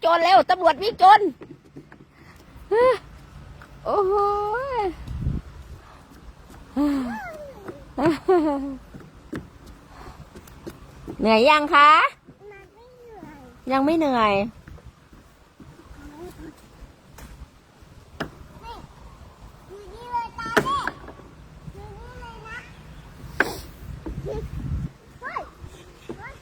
โจรแล้วตำรวจวิ่งโจรโอ้โหเหนื่อยยังคะ ยังไม่เหนื่อยนี่เลยตาเด็กอยู่นี่เลยนะเฮ้ยเฮ้ย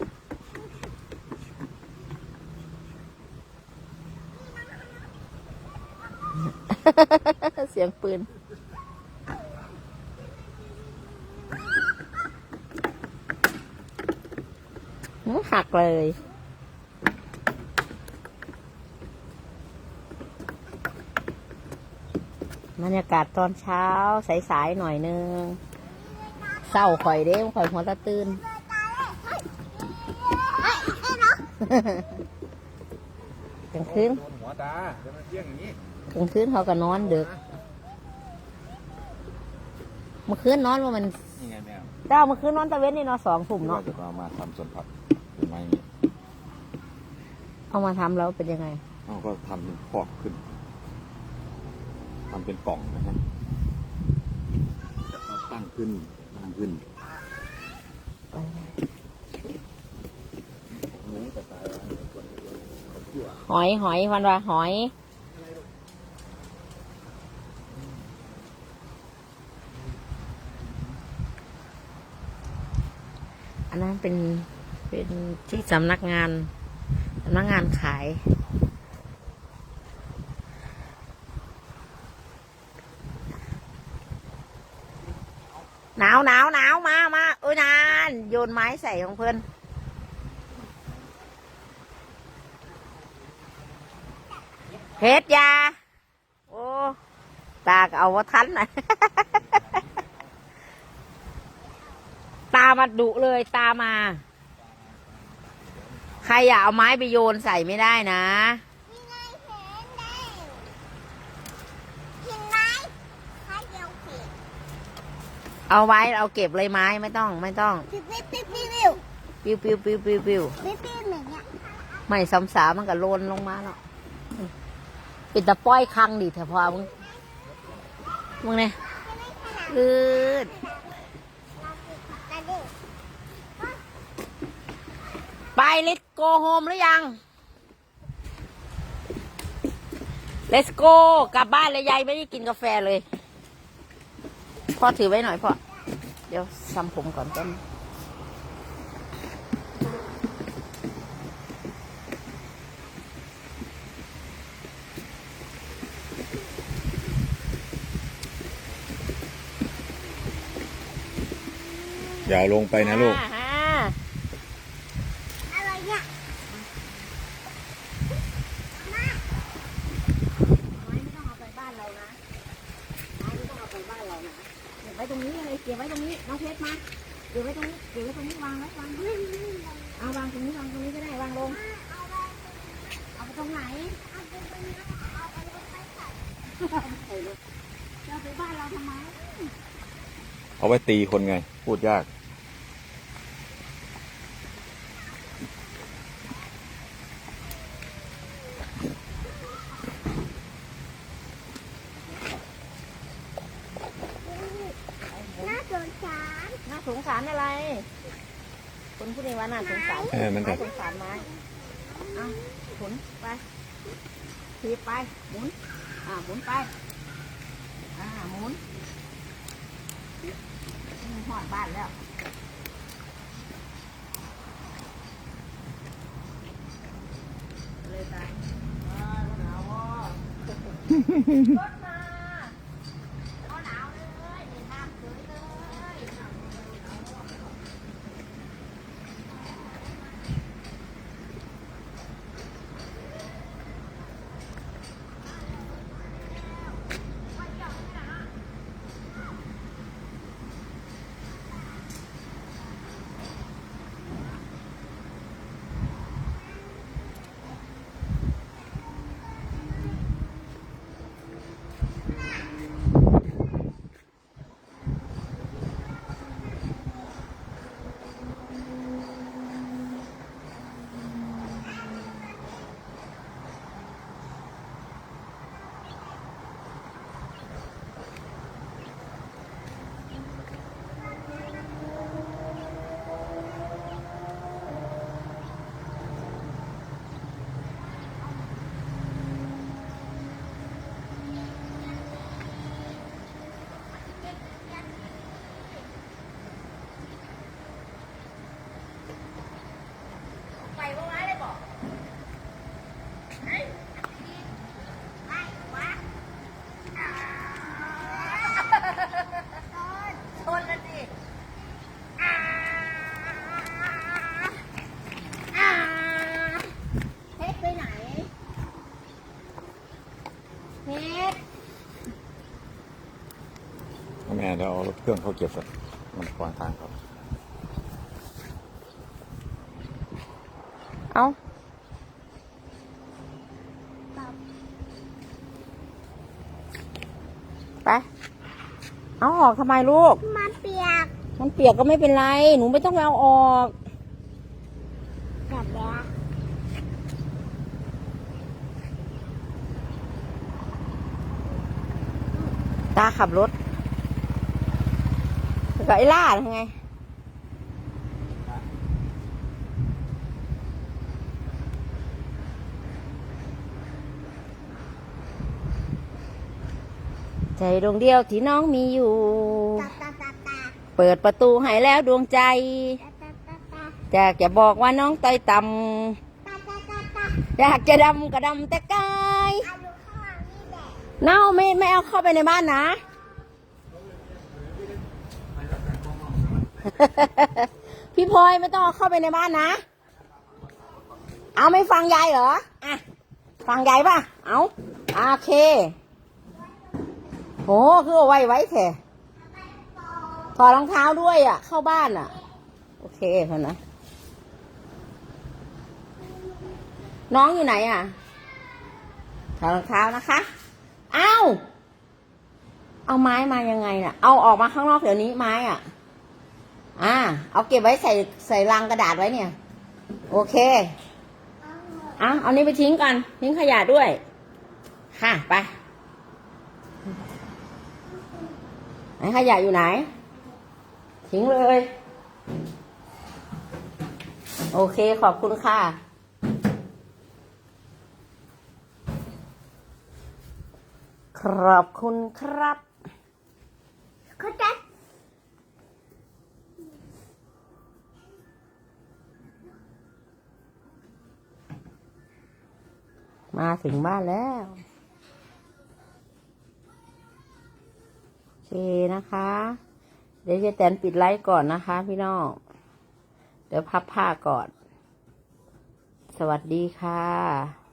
เสียงปืน หักเลยบรรยากาศตอนเช้าสายๆหน่อยนึงเศร้าข่อยเด้ข่อยหัวตะตื่น ลางคืนโดนหัวตาจะมาเที่ยงอย่างนี้กลางคืนเขาก็นอนดึกเมื่อคืนนอนว่ามันนี่ไงแมวเจ้าเมื่อคืนนอนตะเว้นนี่เนอนสองทุ่มที่เนาะว่าจะเอามาทำสวนผักหรือไม่เนี่ยเอามาทำแล้วเป็นยังไงเอาก็ทำเป็นพอกขึ้นทำเป็นกล่องนะฮะจะเอาตั้งขึ้นตั้งขึ้นหนูจะตายแล้วคนเขาเชื่อ หอยหอยวันว่าหอย อันนั้นเป็นเป็นที่สำนักงานสำนักงานขายหนาวหนาวหนาวมามาโอ้ยนาน โยนไม้ใส่ของเพื่อน เฮ็ดยา โอ้ ตาก็เอาว่าทันนะตามาดุเลยตามา ใครอย่าเอาไม้ไปโยนใส่ไม่ได้นะนี่ไงเห็นได้เห็นไหมถ้าเดียวเห็นเอาไว้เอาเก็บเลยไม้ไม่ต้องไม่ต้อง ปิ๊บปิ๊บปิ๊บปิ๊บปิ๊บปิ้วปิ้วปิ้วปิ้วปิ้วปิ๊บปิ๊บเหมือนเนี่ยไม่ซ้ำสามันก็โลนลงมาแล้วปิ ดตะป้อยคังดิเถอะพอมึงมึงเนี่ยลืดไป let's go home หรือยัง let's go กลับบ้านเลยยายไม่ได้กินกาแฟเลย พ่อถือไว้หน่อยพ่อ เดี๋ยวซ้ำผมก่อนต้น อย่าเอาลงไปนะลูก อ่าฮะอะไรเนี่ยไม้ไม่ต้องเอาไปบ้านเรานะไม้ไม่ต้องเอาไปบ้านเรานะเก็บไว้ตรงนี้เลยเก็บไว้ตรงนี้น้องเพชรมาเก็บไว้ตรงนี้เก็บไว้ตรงนี้วางไว้วางไว้เอาวางตรงนี้วางตรงนี้ก็ได้วางลง เอาไปตรงไหนเอาไปตรงนี้เอาไปรถไปใส่จะเอาไปบ้านเราทำไม เอาไว้ตีคนไง พูดยาก น่าสงสาร น่า สงสารอะไร คนพูดเองว่าน่าสงสารเออมันก็น่าสงสารไหมเอาหมุนไปทีบไป หมุน อ่า หมุนไป อ่า หมุนนี่หอดบ้านแล้ว เลยตายอ่าหนาวอะรถมาเอาหนาวเลยเห็นน้ำสวยเลย น แม่เดี๋ยวเอา รถเครื่องเขาเก็บก่อนมันขวางทางครับ เอาไป เอาออกทำไมลูก มันเปียก มันเปียกก็ไม่เป็นไร หนูไม่ต้องไปเอาออกแบบเนี้ยตาขับรถ กับไอ้ล่าทำไงใจดวงเดียวที่น้องมีอยู่ตาตาตาตาเปิดประตูให้แล้วดวงใจตาตาตาตาอยากจะบอกว่าน้องต้อยต่ตาตาตาตาำอยากจะดำก็ดำแต่กายเอาดูข้างหลังนี่แหละเน่าไม่ไม่เอาเข้าไปในบ้านนะ พี่พลอยไม่ต้องเข้าไปในบ้านนะ เอาไม่ฟังยายเหรอ อะ ฟังยายป่ะ เอาอะโอเคโหคือเอาไว้ไว้แท้ถอดรองเท้าด้วยอะ เข้าบ้านอะ โอเคเถอนะ น้องอยู่ไหนอะถอดรองเท้านะคะ เอาเอาไม้มายังไงน่ะ เอาออกมาข้างนอกเดี๋ยวนี้ไม้อะ อ่า เอาเก็บไว้ใส่ใส่ลังกระดาษไว้เนี่ย โอเคเอาเอานี้ไปทิ้งก่อนทิ้งขยะด้วย ค่ะ ไปไหนขยะอยู่ไหน ทิ้งเลย โอเคขอบคุณค่ะขอบคุณครับ มาถึงบ้านแล้ว โอเคนะคะ เดี๋ยวจะแตนปิดไลฟ์ก่อนนะคะ พี่น้อง เดี๋ยวพับผ้าก่อน สวัสดีค่ะ